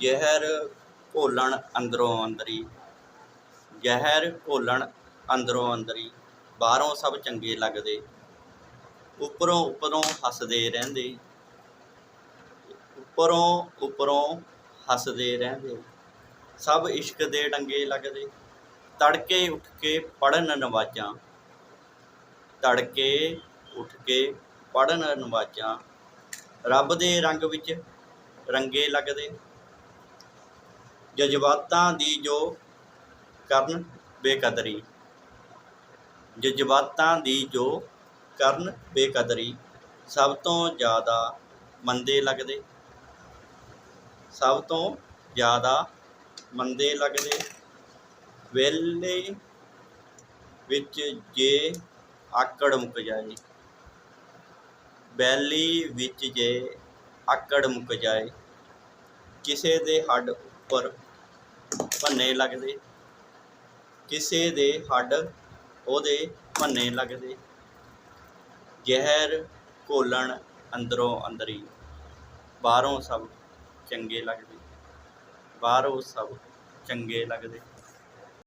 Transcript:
ਜ਼ਹਿਰ ਘੋਲਣ ਅੰਦਰੋਂ ਅੰਦਰੀ, ਜ਼ਹਿਰ ਘੋਲਣ ਅੰਦਰੋਂ ਅੰਦਰੀ, ਬਾਹਰੋਂ ਸਭ ਚੰਗੇ ਲੱਗਦੇ, ਉੱਪਰੋਂ ਉੱਪਰੋਂ ਹੱਸਦੇ ਰਹਿੰਦੇ, ਉੱਪਰੋਂ ਉੱਪਰੋਂ ਹੱਸਦੇ ਰਹਿੰਦੇ, ਸਭ ਇਸ਼ਕ ਦੇ ਡੰਗੇ ਲੱਗਦੇ, ਤੜਕੇ ਉੱਠ ਕੇ ਪੜਨ ਨਵਾਜ਼ਾਂ, ਤੜਕੇ ਉੱਠ ਕੇ ਪੜਨ ਨਵਾਜ਼ਾਂ, ਰੱਬ ਦੇ ਰੰਗ ਵਿੱਚ ਰੰਗੇ ਲੱਗਦੇ ਜਜ਼ਬਾਤਾਂ ਦੀ ਜੋ ਕਰਨ ਬੇਕਦਰੀ। ਜਜ਼ਬਾਤਾਂ ਦੀ ਜੋ ਕਰਨ ਬੇਕਦਰੀ ਸਭ ਤੋਂ ਜ਼ਿਆਦਾ ਮੰਦੇ ਲੱਗਦੇ। ਸਭ ਤੋਂ ਜ਼ਿਆਦਾ ਮੰਦੇ ਲੱਗਦੇ। ਵੇਲੇ ਵਿੱਚ ਜੇ ਆਕੜ ਮੁੱਕ ਜਾਏ। ਬੈਲੀ ਵਿੱਚ ਜੇ ਆਕੜ ਮੁੱਕ ਜਾਏ। ਕਿਸੇ ਦੇ ਹੱਡ ਉੱਪਰ ਭੰਨੇ ਲੱਗਦੇ। ਕਿਸੇ ਦੇ ਹੱਡ ਉਹਦੇ ਭੰਨੇ ਲੱਗਦੇ। ਜ਼ਹਿਰ ਘੋਲਣ ਅੰਦਰੋਂ ਅੰਦਰੀ। ਬਾਹਰੋਂ ਸਭ ਚੰਗੇ ਲੱਗਦੇ। ਬਾਹਰੋਂ ਸਭ ਚੰਗੇ ਲੱਗਦੇ।